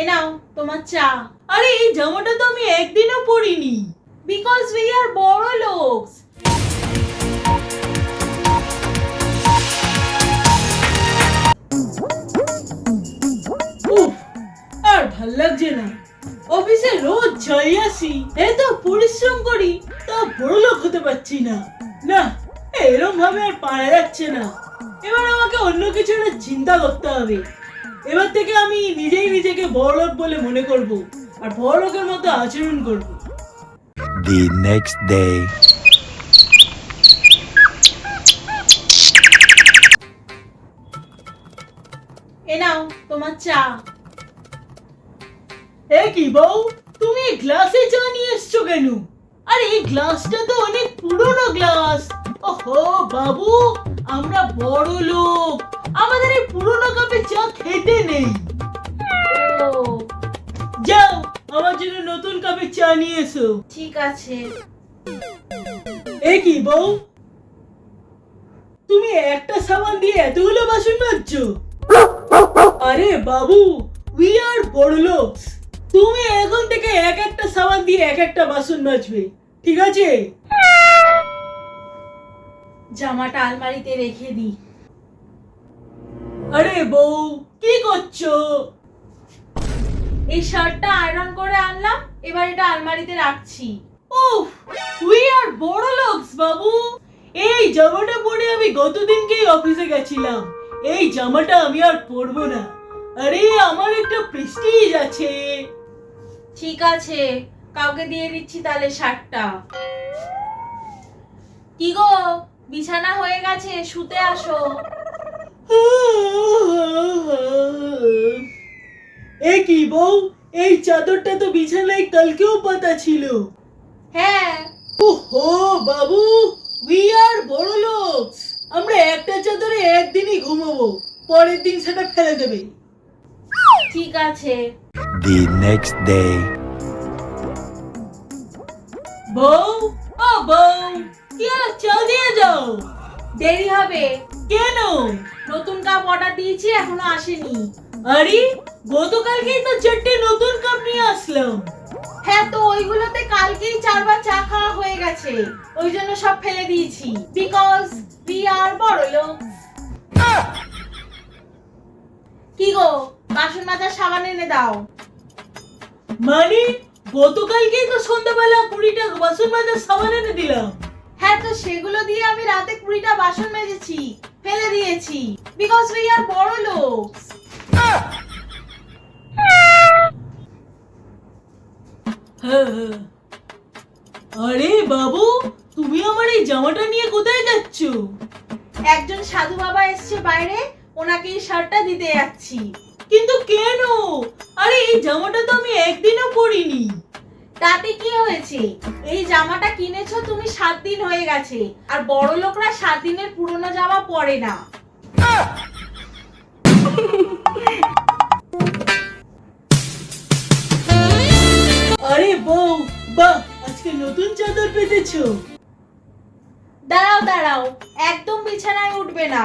এ নাও তোমার চা। আরে, এই জামাটা তো আমি একদিনও পরিনি। বিকজ উই আর বড় লোকস। আর ভালো লাগছে না। অফিসে রোজ যাই আসি। এত পরিশ্রম করি, তা বড় লোক হতে পারছি না। না এরম ভাবে আর পারা যাচ্ছে না। এবার আমাকে অন্য কিছু চিন্তা করতে হবে। এবার থেকে আমি নিজেই নিজেকে বড়লোক বলে মনে করব আর বড় লোকের মতো আচরণ করব। The next day. এ নাও তোমার চা। এ কি বউ? তুমি গ্লাসে চা নিয়ে এসছো কেন? আরে এই গ্লাসটা তো অনেক পুরনো গ্লাস। ওহো বাবু আমরা বড় লোক আমাদের এই পুরনো কাপে চা খেতে নেই। যাও আমার জন্য নতুন কাপে চা নিয়ে এসো। ঠিক আছে। এ কি বউ? তুমি একটা সাবান দিয়ে এতগুলো বাসন মাজছো? আরে বাবু উই আর বড় লোক তুমি এখন থেকে এক একটা সাবান দিয়ে এক একটা বাসন মাজবে ঠিক আছে? জামাটা আলমারিতে রেখে দিই। আরে বউ কি করছ? এই শার্টটা আয়রন করে আনলাম এবার এটা আলমারিতে রাখছি। উফ উই আর বড় লোকস বাবু। এই জামাটা পরে আমি গতদিনকেই অফিসে গেছিলাম। এই জামাটা আমি আর পরবো না। আরে আমার একটা প্রেস্টিজ আছে। ঠিক আছে কাউকে দিয়ে দিচ্ছি তাহলে শার্টটা। কি গো বিছানা হয়ে গেছে শুতে আসো। এ কি বউ? এই চাদরটা তো বিছানায় কালকেও পাতা ছিল। হ্যাঁ। ওহো বাবু উই আর বড় লোক আমরা একটা চাদরে একদিনই ঘুমাবো পরের দিন সেটা ফেলে দেবে। ঠিক আছে। The next day. বউ? ও বউ কি আর চা দিয়ে যাও দেরি হবে। কেন? নতুন কাপ অর্ডার দিয়েছি এখনও আসেনি। আরে গতকালকেই তো চারটে নতুন কাপ নিয়ে আসলাম। হ্যাঁ তো ওইগুলোতে কালকেই চারবার চা খাওয়া হয়ে গেছে। ওই জন্য সব ফেলে দিয়েছি। বিকজ উই আর বড় লোক কি গো বাসন মাজার সাবান এনে দাও। মানে গতকালকেই তো সন্ধ্যাবেলা কুড়িটা বাসন মাজার সাবান এনে দিলাম। হ্যাঁ তো সেগুলো দিয়ে আমি রাতে কুড়িটা বাসন মেজেছি। ফেলে দিয়েছি। বিকজ উই আর বড় লোক। আরে বাবু তুমি আমার এই জামাটা নিয়ে কোথায় যাচ্ছ? একজন সাধু বাবা এসছে বাইরে ওনাকে এই শার্টটা দিতে যাচ্ছি। কিন্তু কেন? আরে এই জামাটা তো আমি একদিনও পরিনি। তাতে কি হয়েছে? এই জামাটা কিনেছো তুমি সাত দিন হয়ে গেছে। আর বড় লোকরা সাত দিনের পুরনো জামা পরে না। আরে বউ বাহ আজকে নতুন চাদর পেতেছো। দাঁড়াও দাঁড়াও একদম বিছানায় উঠবে না।